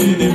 Ele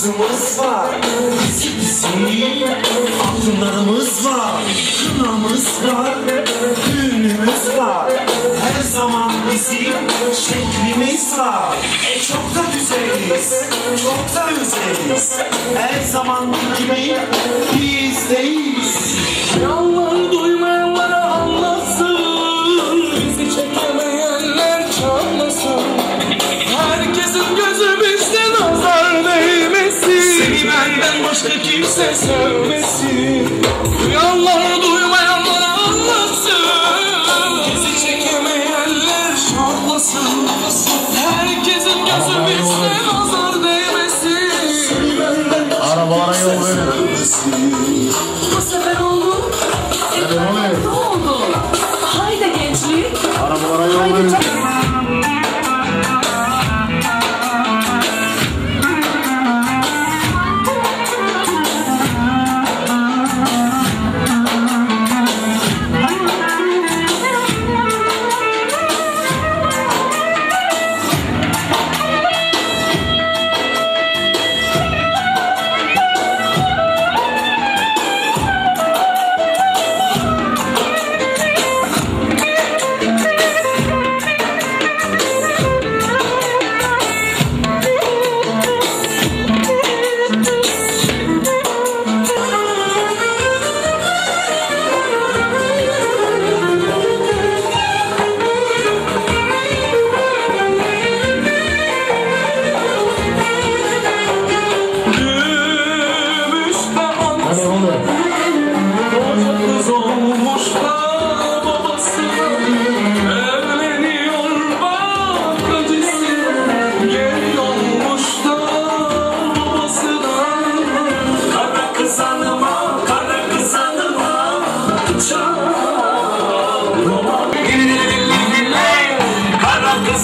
Ağzımız var, seni Altınlarımız var, kınamız var. Düğünümüz var, her zaman bizim Şeklimiz var, e çok da güzeliz. Çok da özeliz, her zaman gibi biz Bizdeyiz Yallah doyma that you say so.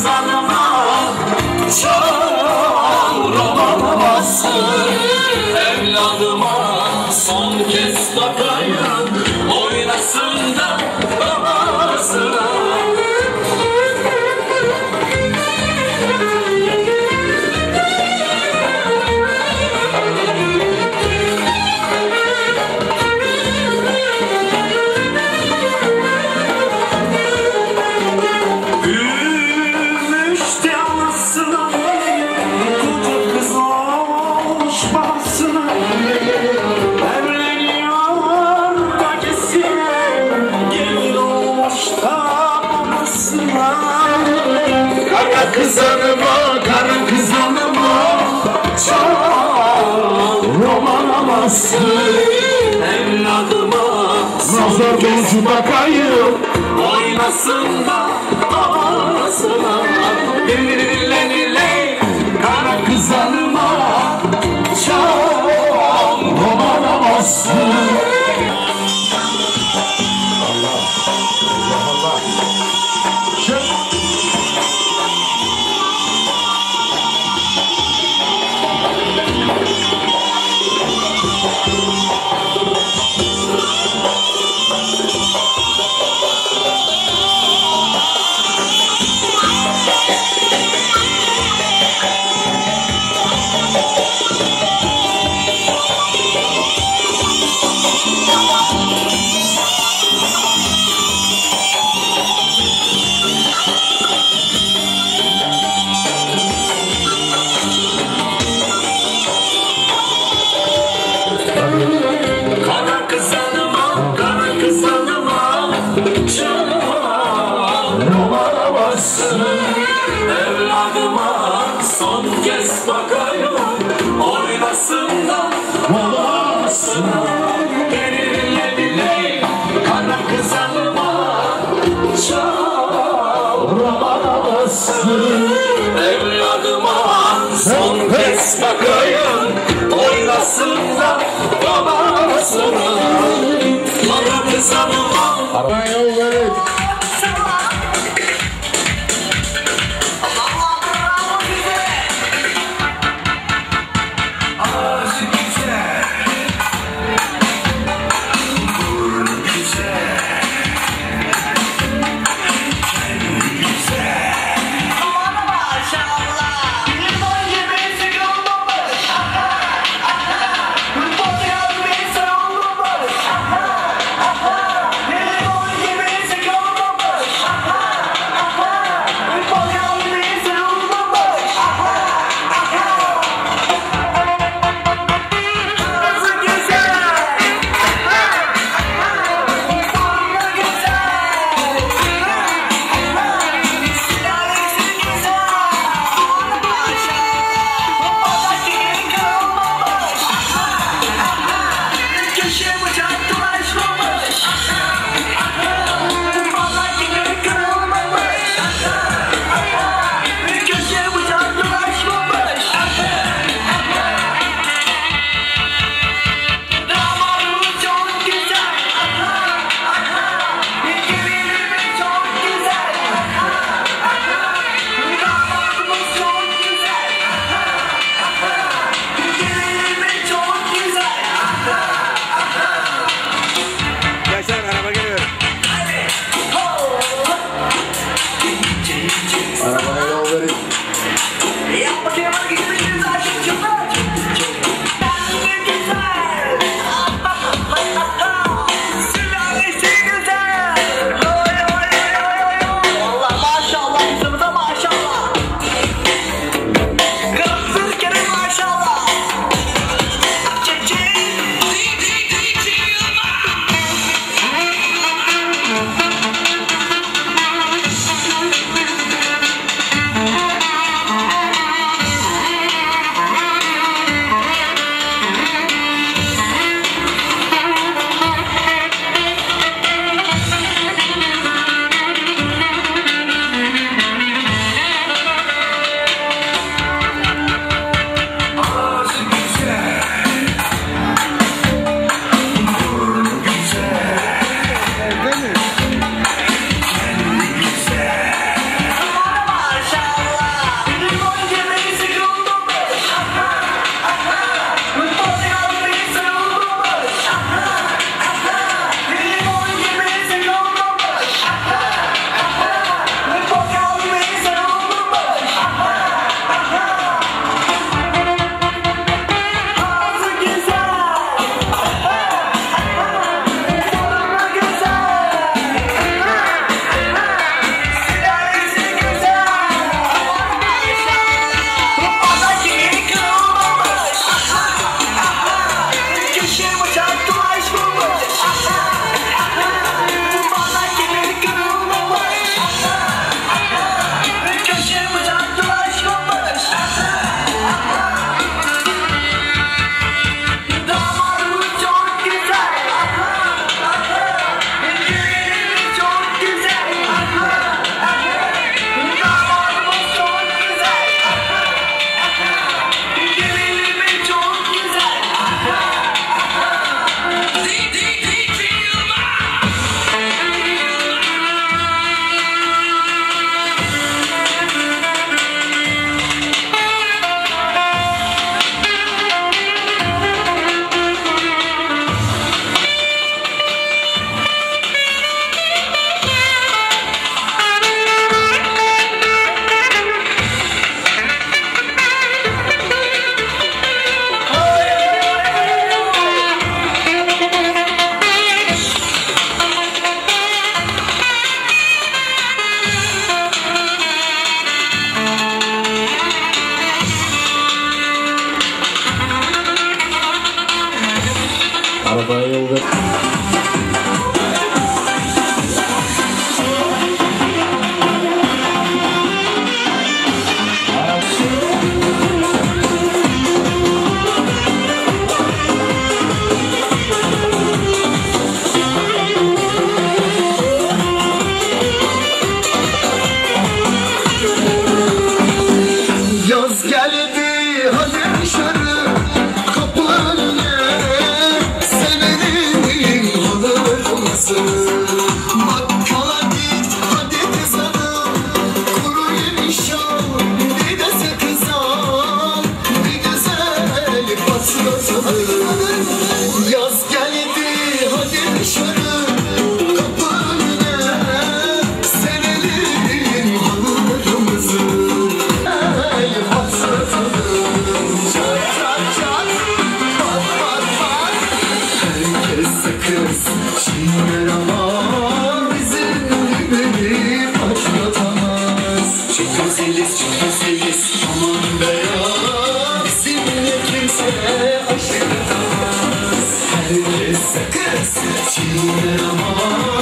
Salam. olsun Evladıma Nazar boncu bakayım. Oynasın da ağlasın da Ohio. aşkımız Her sakız çiğnemez